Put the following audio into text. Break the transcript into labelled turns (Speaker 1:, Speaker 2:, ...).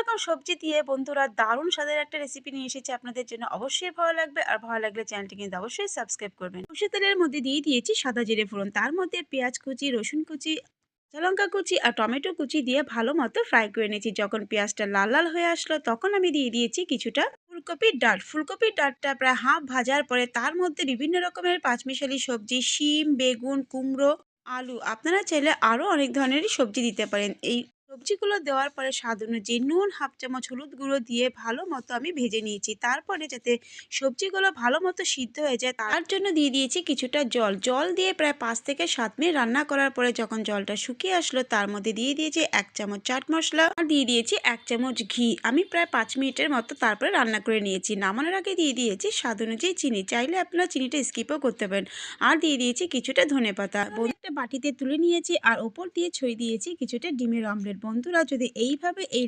Speaker 1: রকম সবজি দিয়ে বন্ধুরা দারুণ স্বাদের একটা রেসিপি নিয়ে এসেছি আপনাদের জন্য। অবশ্যই ভালো লাগবে আর ভালো লাগলে চ্যানেলটি কিন্তু অবশ্যই সাবস্ক্রাইব করবেন। সর্ষের তেলের মধ্যে দিয়ে দিয়েছি সাদা জিরে ফোড়ন। তার মধ্যে পেঁয়াজ কুচি, রসুন কাঁচা, লঙ্কা কুচি আর টমেটো কুচি দিয়ে ভালো মতো ফ্রাই করে নিয়েছি। যখন পেঁয়াজটা লাল লাল হয়ে আসলো তখন আমি দিয়ে দিয়েছি কিছুটা ফুলকপির ডাল। ফুলকপির ডালটা প্রায় হাফ ভাজার পরে তার মধ্যে বিভিন্ন রকমের পাঁচমিশালি সবজি, শিম, বেগুন, কুমড়ো, আলু। আপনারা চাইলে আরও অনেক ধরনেরই সবজি দিতে পারেন। এই সবজিগুলো দেওয়ার পরে স্বাদ অনুযায়ী নুন, হাফ চামচ হলুদ গুঁড়ো দিয়ে ভালো মতো আমি ভেজে নিয়েছি। তারপরে যাতে সবজিগুলো ভালো মতো সিদ্ধ হয়ে যায়, তার জন্য দিয়ে দিয়েছি কিছুটা জল। জল দিয়ে প্রায় পাঁচ থেকে সাত মিনিট রান্না করার পরে যখন জলটা শুকিয়ে আসলো, তার মধ্যে দিয়ে দিয়েছি এক চামচ চাট মশলা আর দিয়ে দিয়েছি এক চামচ ঘি। আমি প্রায় পাঁচ মিনিটের মতো তারপরে রান্না করে নিয়েছি। নামানোর আগে দিয়ে দিয়েছি স্বাদ অনুযায়ী চিনি। চাইলে আপনারা চিনিটা স্কিপও করতে পারেন। আর দিয়ে দিয়েছি কিছুটা ধনে পাতা একটা বাটিতে তুলে নিয়েছি আর ওপর দিয়ে ছড়িয়ে দিয়েছি কিছুটা ডিমের অমলেট বন্ধুরা যদি এইভাবে এই